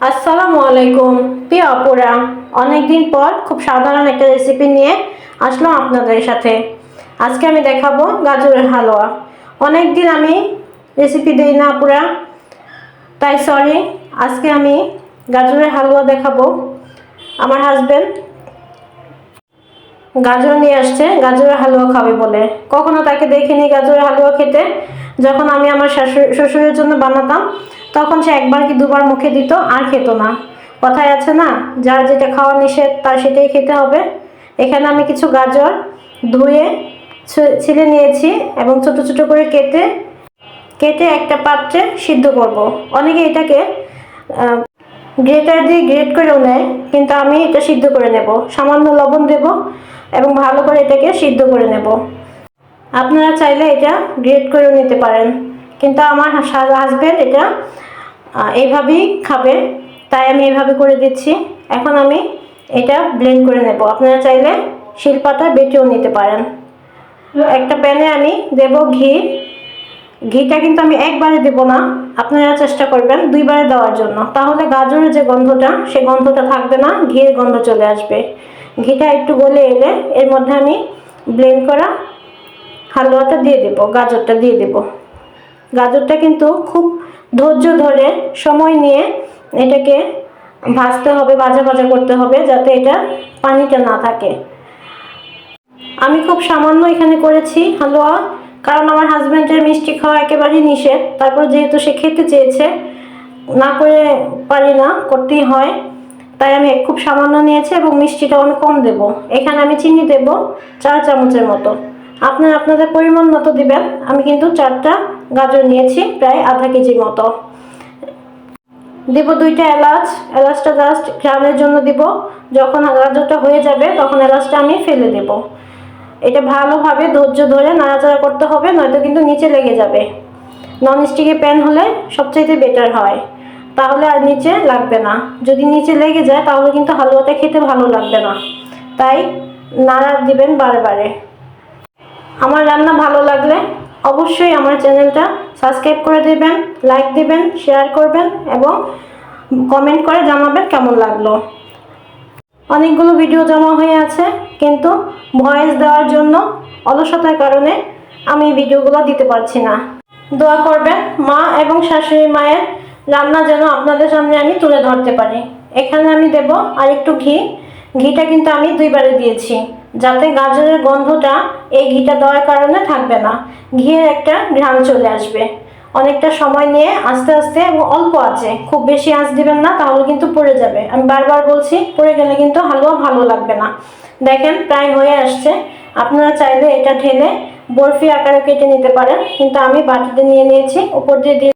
আসসালামু আলাইকুম। প্রিয় অপুরা অনেকদিন পর খুব সাধারণ একটা রেসিপি নিয়ে আসলাম আপনাদের সাথে। আজকে আমি দেখাবো গাজরের হালুয়া। অনেক দিন আমি রেসিপি দিই না আপুরা, তাই সরি আজকে আমি গাজরের হালুয়া দেখাবো। আমার হাজবেন্ড গাজর নিয়ে আসছে, গাজরের হালুয়া খাবে বলে। কখনো তাকে দেখিনি গাজরের হালুয়া খেতে। যখন আমি আমার শাশুড়ি শ্বশুরের জন্য বানাতাম তখন সে একবার কি দুবার মুখে দিত? আর খেত না। কথায় আছে না, যার যেটা খাওয়া নিষেধ, তার সেটাই খেতে হবে। এখানে আমি কিছু গাজর ধুয়ে ছিলে নিয়েছি এবং ছোট ছোট করে কেটে কেটে একটা পাত্রে সিদ্ধ করব। অনেকে এটাকে গ্রেটার দিয়ে গ্রেট করেও নেয়, কিন্তু আমি এটা সিদ্ধ করে নেব। সামান্য লবণ দেব এবং ভালো করে এটাকে সিদ্ধ করে নেব। আপনারা চাইলে এটা গ্রেট করেও নিতে পারেন। কিন্তু আমার হাজব্যান্ড এটা এইভাবেই খাবে। তাই আমি এইভাবে করে দিচ্ছি। এখন আমি এটা ব্লেন্ড করে নেব। আপনারা চাইলে শিলপাটা বেটেও নিতে পারেন। একটা প্যানে আমি দেব ঘি। ঘিটা কিন্তু আমি একবারে দেব না। আপনারা চেষ্টা করবেন দুইবারে দেওয়ার জন্য। তাহলে গাজরের যে গন্ধটা, সে গন্ধটা থাকবে না, ঘিয়ের গন্ধ চলে আসবে। ঘিটা একটু গলে এলে এর মধ্যে আমি ব্লেন্ড করা হালুয়াটা দিয়ে দেব, গাজরটা দিয়ে দেব। গাজরটা কিন্তু খুব ধৈর্য ধরে সময় নিয়ে এটাকে ভাজতে হবে, ভাজা ভাজা করতে হবে যাতে এটা পানিটা না থাকে। আমি খুব সামান্য এখানে করেছি হালুয়া, কারণ আমার হাজব্যান্ডের মিষ্টি খাওয়া একেবারেই নিষেধ। তারপর যেহেতু সে খেতে চেয়েছে, না করে পারি না, করতেই হয়। তাই আমি খুব সামান্য নিয়েছি এবং মিষ্টিটাও আমি কম দেব। এখানে আমি চিনি দেব চার চামচের মতো। আপনারা আপনাদের পরিমাণ মতো দিবেন। আমি কিন্তু চারটা গাজর নিয়েছি, প্রায় আধা কেজির মতো। দিব দুইটা এলাচ। এলাচটা জাস্ট ঘ্রাণের জন্য দিব। যখন গাজরটা হয়ে যাবে, তখন এলাচটা আমি ফেলে দেব। এটা ভালোভাবে ধৈর্য ধরে নাড়াচাড়া করতে হবে, নয়তো কিন্তু নিচে লেগে যাবে। নন স্টিকের প্যান হলে সবচাইতে বেটার হয়। তাহলে আর নিচে লাগবে না। যদি নিচে লেগে যায়, তাহলে কিন্তু হালুয়াটা খেতে ভালো লাগবে না। তাই নাড়া দিবেন বারে বারে। আমার রান্না ভালো লাগলে অবশ্যই আমার চ্যানেলটা সাবস্ক্রাইব করে দেবেন, লাইক দিবেন, শেয়ার করবেন এবং কমেন্ট করে জানাবেন কেমন লাগল। অনেকগুলো ভিডিও জমা হয়ে আছে, কিন্তু ভয়েস দেওয়ার জন্য অলসতার কারণে আমি ভিডিওগুলো দিতে পারছি না। দোয়া করবেন মা এবং শাশুড়ি মায়ের রান্না যেন আপনাদের সামনে আমি তুলে ধরতে পারি। এখানে আমি দেব আর একটু ঘি। ঘিটা কিন্তু আমি দুইবারে দিয়েছি। যাতে গাজরের গন্ধটা এই ঘিটা দেওয়ার কারণে থাকবে না। ঘিয়ের একটা ঘ্রাণ চলে আসবে। অনেকটা সময় নিয়ে আস্তে আস্তে এবং অল্প আছে। খুব বেশি আঁচ দিবেন না, তাহলে কিন্তু পড়ে যাবে। আমি বারবার বলছি, পড়ে গেলে কিন্তু হালুয়া ভালো লাগবে না। দেখেন, প্রায় হয়ে আসছে। আপনারা চাইলে এটা ঢেলে বরফি আকারে কেটে নিতে পারেন। কিন্তু আমি বাটিতে নিয়ে নিয়েছি উপর দিয়ে দিয়ে